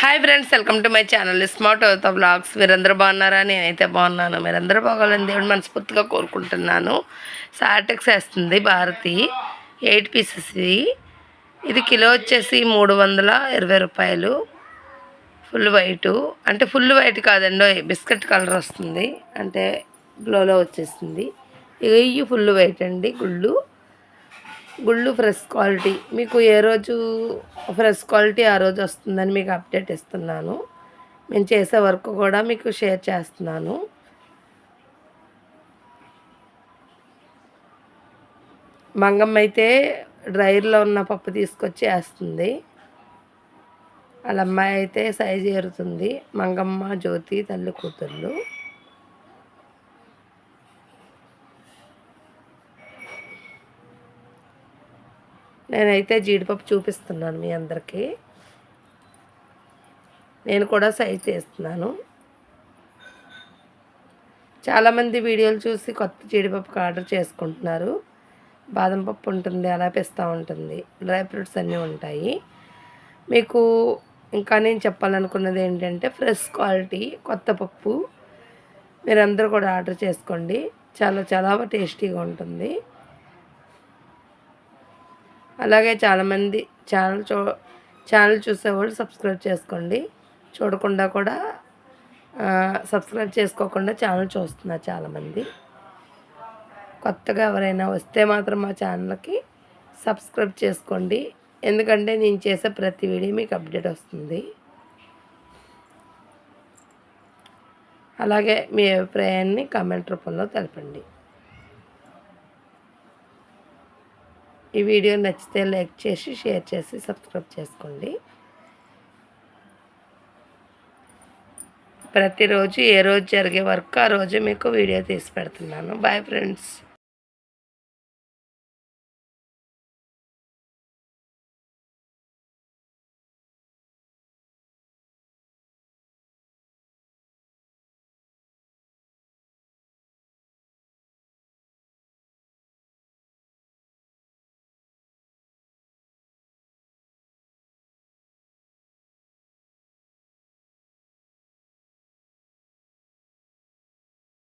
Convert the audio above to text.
Hi friends welcome to my channel smart అవుతా vlogs మీరందరూ బాగున్నారా? నేనైతే బాగున్నాను. మీరందరూ బాగోలేని దేవుడు మనస్ఫూర్తిగా కోరుకుంటున్నాను. సాటెక్స్ వేస్తుంది భారతి. ఎయిట్ పీసెస్ ఇది. ఇది కిలో వచ్చేసి మూడు వందల ఇరవై రూపాయలు. ఫుల్ వైటు అంటే ఫుల్ వైట్ కాదండి బిస్కెట్ కలర్ వస్తుంది. అంటే గ్లోలో వచ్చేసింది. ఇవి ఫుల్ వైట్ అండి గుళ్ళు. గుళ్ళు ఫ్రెష్ క్వాలిటీ. మీకు ఏ రోజు ఫ్రెష్ క్వాలిటీ ఆ రోజు వస్తుందని మీకు అప్డేట్ ఇస్తున్నాను. నేను చేసే వర్క్ కూడా మీకు షేర్ చేస్తున్నాను. మంగమ్మ అయితే డ్రైర్లో ఉన్న పప్పు తీసుకొచ్చి వేస్తుంది. వాళ్ళ అమ్మాయి అయితే సైజు ఏరుతుంది. మంగమ్మ జ్యోతి తల్లి కూతుర్లు నేనైతే జీడిపప్పు చూపిస్తున్నాను మీ అందరికీ. నేను కూడా సైజ్ చేస్తున్నాను. చాలామంది వీడియోలు చూసి కొత్త జీడిపప్పుకి ఆర్డర్ చేసుకుంటున్నారు. బాదం పప్పు ఉంటుంది అలా పిస్తా ఉంటుంది డ్రై ఫ్రూట్స్ అన్నీ ఉంటాయి. మీకు ఇంకా నేను చెప్పాలనుకున్నది ఏంటంటే ఫ్రెష్ క్వాలిటీ కొత్త పప్పు. మీరందరూ కూడా ఆర్డర్ చేసుకోండి. చాలా చాలా టేస్టీగా ఉంటుంది. అలాగే చాలామంది ఛానల్ చూ ఛానల్ చూసేవాళ్ళు సబ్స్క్రైబ్ చేసుకోండి. చూడకుండా కూడా సబ్స్క్రైబ్ చేసుకోకుండా ఛానల్ చూస్తున్నారు చాలామంది. కొత్తగా ఎవరైనా వస్తే మాత్రం మా ఛానల్కి సబ్స్క్రైబ్ చేసుకోండి. ఎందుకంటే నేను చేసే ప్రతి వీడియో మీకు అప్డేట్ వస్తుంది. అలాగే మీ అభిప్రాయాన్ని కామెంట్ రూపంలో తెలపండి. ఈ వీడియో నచ్చితే లైక్ చేసి షేర్ చేసి సబ్స్క్రైబ్ చేసుకోండి. ప్రతిరోజు ఏ రోజు జరిగే వర్క్ ఆ రోజు మీకు వీడియో తీసి పెడుతున్నాను. Bye friends